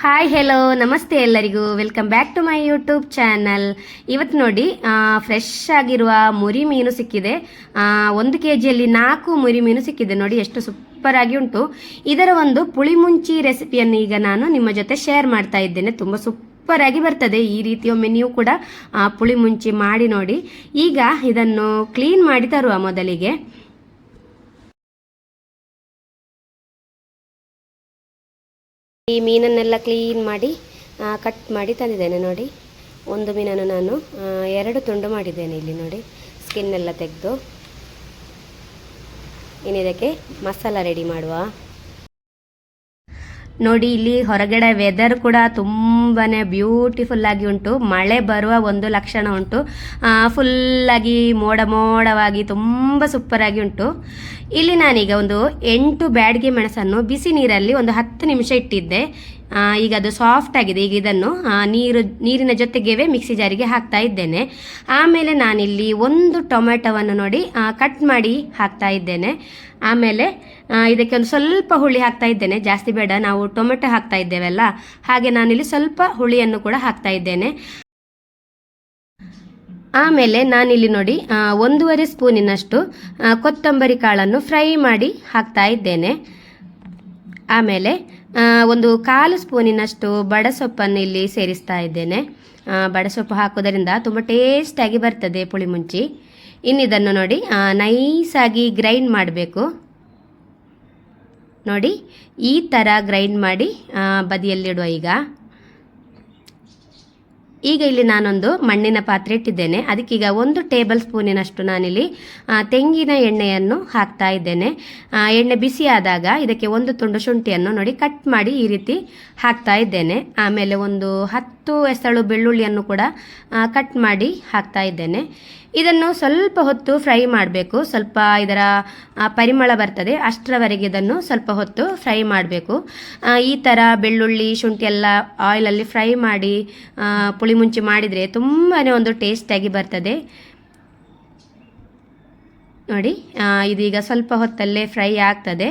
Hi hello ನಮಸ್ತೆ ಎಲ್ಲರಿಗೂ. Welcome back to my YouTube channel ಇವತ್ತು ನೋಡಿ ಫ್ರೆಶ್ ಆಗಿರುವ ಮುರಿ ಮೀನು ಸಿಕ್ಕಿದೆ. ಒಂದು ಕೆ ಜಿಯಲ್ಲಿ ನಾಲ್ಕು ಮುರಿ ಮೀನು ಸಿಕ್ಕಿದೆ. ನೋಡಿ, ಎಷ್ಟು ಸೂಪರ್ ಆಗಿ ಉಂಟು. ಇದರ ಒಂದು ಪುಳಿಮುಂಚಿ ರೆಸಿಪಿಯನ್ನು ಈಗ ನಾನು ನಿಮ್ಮ ಜೊತೆ ಶೇರ್ ಮಾಡ್ತಾ ಇದ್ದೇನೆ. ತುಂಬ ಸೂಪರ್ ಆಗಿ ಬರ್ತದೆ. ಈ ರೀತಿಯ ಮೆನ್ಯೂ ಕೂಡ ಪುಳಿಮುಂಚಿ ಪುಳಿ ಮುಂಚಿ ಮಾಡಿ ನೋಡಿ. ಈಗ ಇದನ್ನು ಕ್ಲೀನ್ ಮಾಡಿ ತರುವ ಮೊದಲಿಗೆ. ಈ ಮೀನನ್ನೆಲ್ಲ ಕ್ಲೀನ್ ಮಾಡಿ ಕಟ್ ಮಾಡಿ ತಂದಿದ್ದೇನೆ ನೋಡಿ. ಒಂದು ಮೀನನ್ನು ನಾನು ಎರಡು ತುಂಡು ಮಾಡಿದ್ದೇನೆ ಇಲ್ಲಿ ನೋಡಿ. ಸ್ಕಿನ್ನೆಲ್ಲ ತೆಗೆದು. ಇನ್ನಿದಕ್ಕೆ ಮಸಾಲ ರೆಡಿ ಮಾಡುವ. ನೋಡಿ, ಇಲ್ಲಿ ಹೊರಗಡೆ ವೆದರ್ ಕೂಡ ತುಂಬಾನೇ ಬ್ಯೂಟಿಫುಲ್ ಆಗಿ ಉಂಟು. ಮಳೆ ಬರುವ ಒಂದು ಲಕ್ಷಣ ಉಂಟು. ಫುಲ್ಲಾಗಿ ಮೋಡ ಮೋಡವಾಗಿ ತುಂಬ ಸೂಪರ್ ಆಗಿ ಉಂಟು. ಇಲ್ಲಿ ನಾನೀಗ ಒಂದು ಎಂಟು ಬ್ಯಾಡ್ಗೆ ಮೆಣಸನ್ನು ಬಿಸಿ ನೀರಲ್ಲಿ ಒಂದು ಹತ್ತು ನಿಮಿಷ ಇಟ್ಟಿದ್ದೆ. ಈಗ ಅದು ಸಾಫ್ಟ್ ಆಗಿದೆ. ಈಗ ಇದನ್ನು ನೀರು, ನೀರಿನ ಜೊತೆಗೆ ಮಿಕ್ಸಿ ಜಾರಿಗೆ ಹಾಕ್ತಾ ಇದ್ದೇನೆ. ಆಮೇಲೆ ನಾನಿಲ್ಲಿ ಒಂದು ಟೊಮೆಟೊವನ್ನು ನೋಡಿ ಕಟ್ ಮಾಡಿ ಹಾಕ್ತಾ ಇದ್ದೇನೆ. ಆಮೇಲೆ ಇದಕ್ಕೆ ಒಂದು ಸ್ವಲ್ಪ ಹುಳಿ ಹಾಕ್ತಾ ಇದ್ದೇನೆ. ಜಾಸ್ತಿ ಬೇಡ, ನಾವು ಟೊಮೆಟೊ ಹಾಕ್ತಾ ಇದ್ದೇವಲ್ಲ? ಹಾಗೆ ನಾನಿಲ್ಲಿ ಸ್ವಲ್ಪ ಹುಳಿಯನ್ನು ಕೂಡ ಹಾಕ್ತಾ ಇದ್ದೇನೆ. ಆಮೇಲೆ ನಾನಿಲ್ಲಿ ನೋಡಿ ಒಂದೂವರೆ ಸ್ಪೂನಿನಷ್ಟು ಕೊತ್ತಂಬರಿ ಕಾಳನ್ನು ಫ್ರೈ ಮಾಡಿ ಹಾಕ್ತಾ ಇದ್ದೇನೆ. ಆಮೇಲೆ ಒಂದು ಕಾಲು ಸ್ಪೂನಿನಷ್ಟು ಬಡಸೊಪ್ಪನ್ನು ಇಲ್ಲಿ ಸೇರಿಸ್ತಾ ಇದ್ದೇನೆ. ಬಡಸೊಪ್ಪು ಹಾಕೋದರಿಂದ ತುಂಬ ಟೇಸ್ಟಾಗಿ ಬರ್ತದೆ ಪುಳಿಮುಂಚಿ. ಇನ್ನಿದನ್ನು ನೋಡಿ ನೈಸಾಗಿ ಗ್ರೈಂಡ್ ಮಾಡಬೇಕು. ನೋಡಿ, ಈ ಥರ ಗ್ರೈಂಡ್ ಮಾಡಿ ಬದಿಯಲ್ಲಿಡುವ ಈಗ. ಈಗ ಇಲ್ಲಿ ನಾನೊಂದು ಮಣ್ಣಿನ ಪಾತ್ರೆ ಇಟ್ಟಿದ್ದೇನೆ. ಅದಕ್ಕೀಗ ಒಂದು ಟೇಬಲ್ ಸ್ಪೂನಿನಷ್ಟು ನಾನಿಲ್ಲಿ ತೆಂಗಿನ ಎಣ್ಣೆಯನ್ನು ಹಾಕ್ತಾ ಇದ್ದೇನೆ. ಎಣ್ಣೆ ಬಿಸಿ ಆದಾಗ ಇದಕ್ಕೆ ಒಂದು ತುಂಡು ಶುಂಠಿಯನ್ನು ನೋಡಿ ಕಟ್ ಮಾಡಿ ಈ ರೀತಿ ಹಾಕ್ತಾ ಇದ್ದೇನೆ. ಆಮೇಲೆ ಒಂದು ಹತ್ತು ಎಸಳು ಬೆಳ್ಳುಳ್ಳಿಯನ್ನು ಕೂಡ ಕಟ್ ಮಾಡಿ ಹಾಕ್ತಾ ಇದ್ದೇನೆ. ಇದನ್ನು ಸ್ವಲ್ಪ ಹೊತ್ತು ಫ್ರೈ ಮಾಡಬೇಕು. ಸ್ವಲ್ಪ ಇದರ ಪರಿಮಳ ಬರ್ತದೆ. ಅಷ್ಟರವರೆಗೆ ಇದನ್ನು ಸ್ವಲ್ಪ ಹೊತ್ತು ಫ್ರೈ ಮಾಡಬೇಕು. ಈ ಥರ ಬೆಳ್ಳುಳ್ಳಿ, ಶುಂಠಿ ಎಲ್ಲ ಆಯಿಲಲ್ಲಿ ಫ್ರೈ ಮಾಡಿ ಪುಳಿ ಮುಂಚಿ ಮಾಡಿದರೆ ತುಂಬಾ ಒಂದು ಟೇಸ್ಟಾಗಿ ಬರ್ತದೆ. ನೋಡಿ ಇದೀಗ ಸ್ವಲ್ಪ ಹೊತ್ತಲ್ಲೇ ಫ್ರೈ ಆಗ್ತದೆ.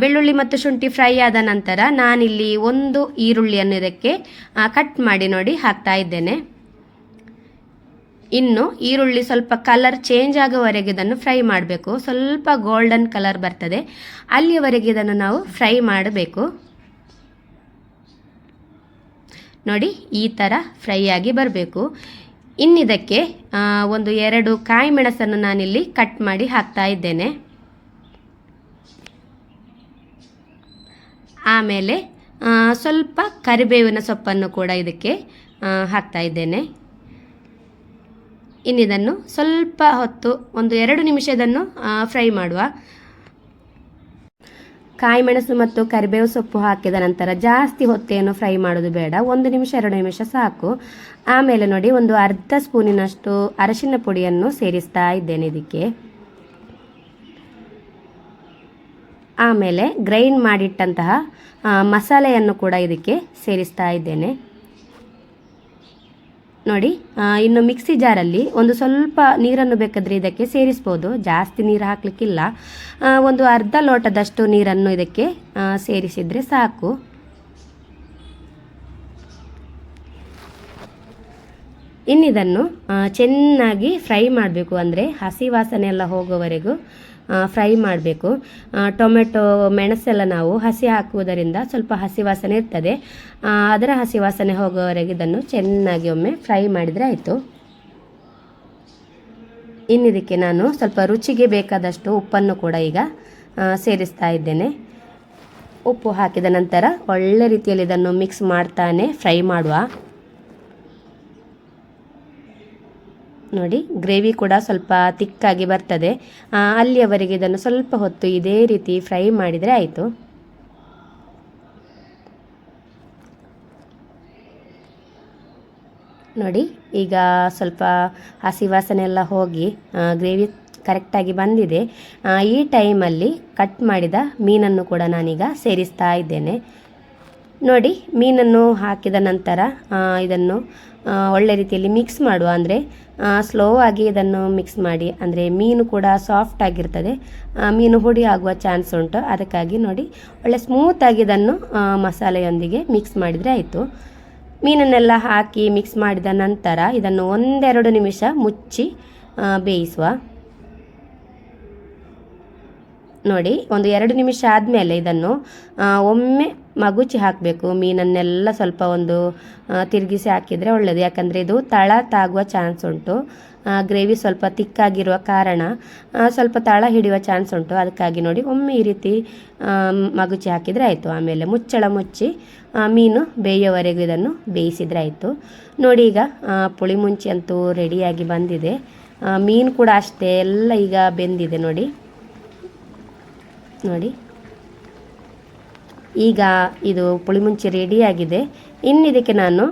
ಬೆಳ್ಳುಳ್ಳಿ ಮತ್ತು ಶುಂಠಿ ಫ್ರೈ ಆದ ನಂತರ ನಾನಿಲ್ಲಿ ಒಂದು ಈರುಳ್ಳಿಯನ್ನು ಇದಕ್ಕೆ ಕಟ್ ಮಾಡಿ ನೋಡಿ ಹಾಕ್ತಾ ಇದ್ದೇನೆ. ಇನ್ನು ಈರುಳ್ಳಿ ಸ್ವಲ್ಪ ಕಲರ್ ಚೇಂಜ್ ಆಗೋವರೆಗೆ ಇದನ್ನು ಫ್ರೈ ಮಾಡಬೇಕು. ಸ್ವಲ್ಪ ಗೋಲ್ಡನ್ ಕಲರ್ ಬರ್ತದೆ. ಅಲ್ಲಿಯವರೆಗೆ ಇದನ್ನು ನಾವು ಫ್ರೈ ಮಾಡಬೇಕು. ನೋಡಿ, ಈ ಥರ ಫ್ರೈ ಆಗಿ ಬರಬೇಕು. ಇನ್ನಿದಕ್ಕೆ ಒಂದು ಎರಡು ಕಾಯಿ ಮೆಣಸನ್ನು ನಾನಿಲ್ಲಿ ಕಟ್ ಮಾಡಿ ಹಾಕ್ತಾ ಇದ್ದೇನೆ. ಆಮೇಲೆ ಸ್ವಲ್ಪ ಕರಿಬೇವಿನ ಸೊಪ್ಪನ್ನು ಕೂಡ ಇದಕ್ಕೆ ಹಾಕ್ತಾ ಇದ್ದೇನೆ. ಇನ್ನಿದನ್ನು ಸ್ವಲ್ಪ ಹೊತ್ತು, ಒಂದು ಎರಡು ನಿಮಿಷ ಇದನ್ನು ಫ್ರೈ ಮಾಡುವ. ಕಾಯಿ ಮೆಣಸು ಮತ್ತು ಕರಿಬೇವು ಸೊಪ್ಪು ಹಾಕಿದ ನಂತರ ಜಾಸ್ತಿ ಹೊತ್ತೆಯನ್ನು ಫ್ರೈ ಮಾಡೋದು ಬೇಡ. ಒಂದು ನಿಮಿಷ, ಎರಡು ನಿಮಿಷ ಸಾಕು. ಆಮೇಲೆ ನೋಡಿ, ಒಂದು ಅರ್ಧ ಸ್ಪೂನಿನಷ್ಟು ಅರಶಿನ ಪುಡಿಯನ್ನು ಸೇರಿಸ್ತಾ ಇದ್ದೇನೆ ಇದಕ್ಕೆ. ಆಮೇಲೆ ಗ್ರೈಂಡ್ ಮಾಡಿಟ್ಟಂತಹ ಮಸಾಲೆಯನ್ನು ಕೂಡ ಇದಕ್ಕೆ ಸೇರಿಸ್ತಾ ಇದ್ದೇನೆ. ನೋಡಿ ಇನ್ನು ಮಿಕ್ಸಿ ಜಾರಲ್ಲಿ ಒಂದು ಸ್ವಲ್ಪ ನೀರನ್ನು ಬೇಕಾದರೆ ಇದಕ್ಕೆ ಸೇರಿಸ್ಬೋದು. ಜಾಸ್ತಿ ನೀರು ಹಾಕಲಿಕ್ಕಿಲ್ಲ. ಒಂದು ಅರ್ಧ ಲೋಟದಷ್ಟು ನೀರನ್ನು ಇದಕ್ಕೆ ಸೇರಿಸಿದರೆ ಸಾಕು. ಇನ್ನಿದನ್ನು ಚೆನ್ನಾಗಿ ಫ್ರೈ ಮಾಡಬೇಕು. ಅಂದರೆ ಹಸಿ ವಾಸನೆ ಎಲ್ಲ ಹೋಗೋವರೆಗೂ ಫ್ರೈ ಮಾಡಬೇಕು. ಟೊಮೆಟೊ, ಮೆಣಸೆಲ್ಲ ನಾವು ಹಸಿ ಹಾಕುವುದರಿಂದ ಸ್ವಲ್ಪ ಹಸಿ ವಾಸನೆ ಇರ್ತದೆ. ಅದರ ಹಸಿ ವಾಸನೆ ಹೋಗೋವರೆಗೆ ಇದನ್ನು ಚೆನ್ನಾಗಿ ಒಮ್ಮೆ ಫ್ರೈ ಮಾಡಿದರೆ ಆಯಿತು. ಇನ್ನಿದಕ್ಕೆ ನಾನು ಸ್ವಲ್ಪ ರುಚಿಗೆ ಬೇಕಾದಷ್ಟು ಉಪ್ಪನ್ನು ಕೂಡ ಈಗ ಸೇರಿಸ್ತಾ ಇದ್ದೇನೆ. ಉಪ್ಪು ಹಾಕಿದ ನಂತರ ಒಳ್ಳೆ ರೀತಿಯಲ್ಲಿ ಇದನ್ನು ಮಿಕ್ಸ್ ಮಾಡ್ತಾನೆ, ಫ್ರೈ ಮಾಡುವ. ನೋಡಿ, ಗ್ರೇವಿ ಕೂಡ ಸ್ವಲ್ಪ ತಿಕ್ಕಾಗಿ ಬರ್ತದೆ. ಅಲ್ಲಿಯವರೆಗೆ ಇದನ್ನು ಸ್ವಲ್ಪ ಹೊತ್ತು ಇದೇ ರೀತಿ ಫ್ರೈ ಮಾಡಿದರೆ ಆಯಿತು. ನೋಡಿ, ಈಗ ಸ್ವಲ್ಪ ಹಸಿ ವಾಸನೆ ಹೋಗಿ ಗ್ರೇವಿ ಕರೆಕ್ಟಾಗಿ ಬಂದಿದೆ. ಈ ಟೈಮಲ್ಲಿ ಕಟ್ ಮಾಡಿದ ಮೀನನ್ನು ಕೂಡ ನಾನೀಗ ಸೇರಿಸ್ತಾ ಇದ್ದೇನೆ. ನೋಡಿ, ಮೀನನ್ನು ಹಾಕಿದ ನಂತರ ಇದನ್ನು ಒಳ್ಳೆ ರೀತಿಯಲ್ಲಿ ಮಿಕ್ಸ್ ಮಾಡುವ. ಅಂದರೆ ಸ್ಲೋ ಆಗಿ ಇದನ್ನು ಮಿಕ್ಸ್ ಮಾಡಿ, ಅಂದರೆ ಮೀನು ಕೂಡ ಸಾಫ್ಟ್ ಆಗಿರ್ತದೆ. ಮೀನು ಹುಡಿ ಆಗುವ ಚಾನ್ಸ್ ಉಂಟು. ಅದಕ್ಕಾಗಿ ನೋಡಿ, ಒಳ್ಳೆ ಸ್ಮೂತಾಗಿ ಇದನ್ನು ಮಸಾಲೆಯೊಂದಿಗೆ ಮಿಕ್ಸ್ ಮಾಡಿದರೆ ಆಯಿತು. ಮೀನನ್ನೆಲ್ಲ ಹಾಕಿ ಮಿಕ್ಸ್ ಮಾಡಿದ ನಂತರ ಇದನ್ನು ಒಂದೆರಡು ನಿಮಿಷ ಮುಚ್ಚಿ ಬೇಯಿಸುವ. ನೋಡಿ, ಒಂದು ಎರಡು ನಿಮಿಷ ಆದಮೇಲೆ ಇದನ್ನು ಒಮ್ಮೆ ಮಗುಚಿ ಹಾಕಬೇಕು. ಮೀನನ್ನೆಲ್ಲ ಸ್ವಲ್ಪ ಒಂದು ತಿರುಗಿಸಿ ಹಾಕಿದರೆ ಒಳ್ಳೆಯದು ಯಾಕಂದರೆ ಇದು ತಳ ತಾಗುವ ಚಾನ್ಸ್ ಉಂಟು. ಗ್ರೇವಿ ಸ್ವಲ್ಪ ತಿಕ್ಕಾಗಿರುವ ಕಾರಣ ಸ್ವಲ್ಪ ತಳ ಹಿಡಿಯುವ ಚಾನ್ಸ್ ಉಂಟು. ಅದಕ್ಕಾಗಿ ನೋಡಿ, ಒಮ್ಮೆ ಈ ರೀತಿ ಮಗುಚಿ ಹಾಕಿದರೆ ಆಯಿತು. ಆಮೇಲೆ ಮುಚ್ಚಳ ಮುಚ್ಚಿ ಮೀನು ಬೇಯೋವರೆಗೂ ಇದನ್ನು ಬೇಯಿಸಿದರೆ ಆಯಿತು. ನೋಡಿ ಈಗ ಪುಳಿ ಮುಂಚಿ ಅಂತೂ ರೆಡಿಯಾಗಿ ಬಂದಿದೆ. ಮೀನು ಕೂಡ ಅಷ್ಟೇ, ಎಲ್ಲ ಈಗ ಬೆಂದಿದೆ ನೋಡಿ. ನೋಡಿ. ಈಗ ಇದು ಪುಳಿಮುಂಚಿ ರೆಡಿಯಾಗಿದೆ ಇನ್ನು ಇದಕ್ಕೆ ನಾನು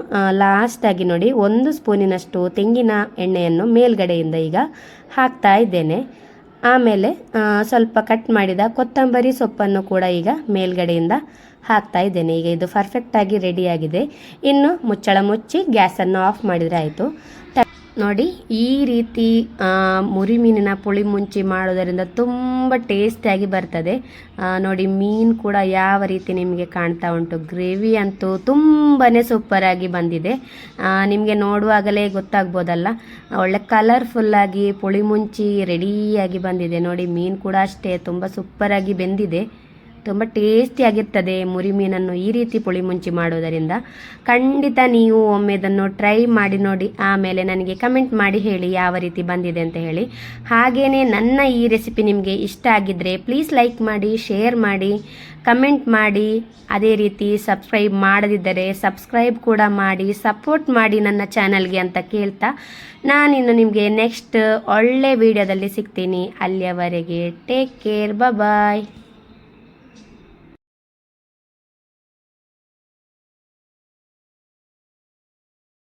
ಲಾಸ್ಟಾಗಿ ನೋಡಿ ಒಂದು ಸ್ಪೂನಿನಷ್ಟು ತೆಂಗಿನ ಎಣ್ಣೆಯನ್ನು ಮೇಲ್ಗಡೆಯಿಂದ ಈಗ ಹಾಕ್ತಾ ಇದ್ದೇನೆ. ಆಮೇಲೆ ಸ್ವಲ್ಪ ಕಟ್ ಮಾಡಿದ ಕೊತ್ತಂಬರಿ ಸೊಪ್ಪನ್ನು ಕೂಡ ಈಗ ಮೇಲ್ಗಡೆಯಿಂದ ಹಾಕ್ತಾ ಇದ್ದೇನೆ. ಈಗ ಇದು ಪರ್ಫೆಕ್ಟಾಗಿ ರೆಡಿಯಾಗಿದೆ ಇನ್ನು ಮುಚ್ಚಳ ಮುಚ್ಚಿ ಗ್ಯಾಸನ್ನು ಆಫ್ ಮಾಡಿದರೆ ಆಯಿತು. ನೋಡಿ, ಈ ರೀತಿ ಮುರಿ ಮೀನಿನ ಪುಳಿ ಮುಂಚಿ ಮಾಡೋದರಿಂದ ತುಂಬ ಟೇಸ್ಟಿಯಾಗಿ ಬರ್ತದೆ. ನೋಡಿ, ಮೀನು ಕೂಡ ಯಾವ ರೀತಿ ನಿಮಗೆ ಕಾಣ್ತಾ ಉಂಟು. ಗ್ರೇವಿ ಅಂತೂ ತುಂಬಾ ಸೂಪರಾಗಿ ಬಂದಿದೆ. ನಿಮಗೆ ನೋಡುವಾಗಲೇ ಗೊತ್ತಾಗ್ಬೋದಲ್ಲ, ಒಳ್ಳೆ ಕಲರ್ಫುಲ್ಲಾಗಿ ಪುಳಿ ಮುಂಚಿ ರೆಡಿಯಾಗಿ ಬಂದಿದೆ. ನೋಡಿ, ಮೀನು ಕೂಡ ಅಷ್ಟೇ, ತುಂಬ ಸೂಪರಾಗಿ ಬೆಂದಿದೆ. ತುಂಬ ಟೇಸ್ಟಿಯಾಗಿರ್ತದೆ ಮುರಿ ಮೀನನ್ನು ಈ ರೀತಿ ಪುಳಿ ಮುಂಚಿ ಮಾಡೋದರಿಂದ. ಖಂಡಿತ ನೀವು ಒಮ್ಮೆ ಇದನ್ನು ಟ್ರೈ ಮಾಡಿ ನೋಡಿ, ಆಮೇಲೆ ನನಗೆ ಕಮೆಂಟ್ ಮಾಡಿ ಹೇಳಿ ಯಾವ ರೀತಿ ಬಂದಿದೆ ಅಂತ ಹೇಳಿ. ಹಾಗೆಯೇ ನನ್ನ ಈ ರೆಸಿಪಿ ನಿಮಗೆ ಇಷ್ಟ ಆಗಿದ್ದರೆ ಪ್ಲೀಸ್ ಲೈಕ್ ಮಾಡಿ ಶೇರ್ ಮಾಡಿ ಕಮೆಂಟ್ ಮಾಡಿ. ಅದೇ ರೀತಿ ಸಬ್ಸ್ಕ್ರೈಬ್ ಮಾಡದಿದ್ದರೆ ಸಬ್ಸ್ಕ್ರೈಬ್ ಕೂಡ ಮಾಡಿ ಸಪೋರ್ಟ್ ಮಾಡಿ ನನ್ನ ಚಾನಲ್ಗೆ ಅಂತ ಕೇಳ್ತಾ ನಾನಿನ್ನು ನಿಮಗೆ ನೆಕ್ಸ್ಟ್ ಒಳ್ಳೆ ವಿಡಿಯೋದಲ್ಲಿ ಸಿಗ್ತೀನಿ. ಅಲ್ಲಿಯವರೆಗೆ ಟೇಕ್ ಕೇರ್ ಬಾಯ್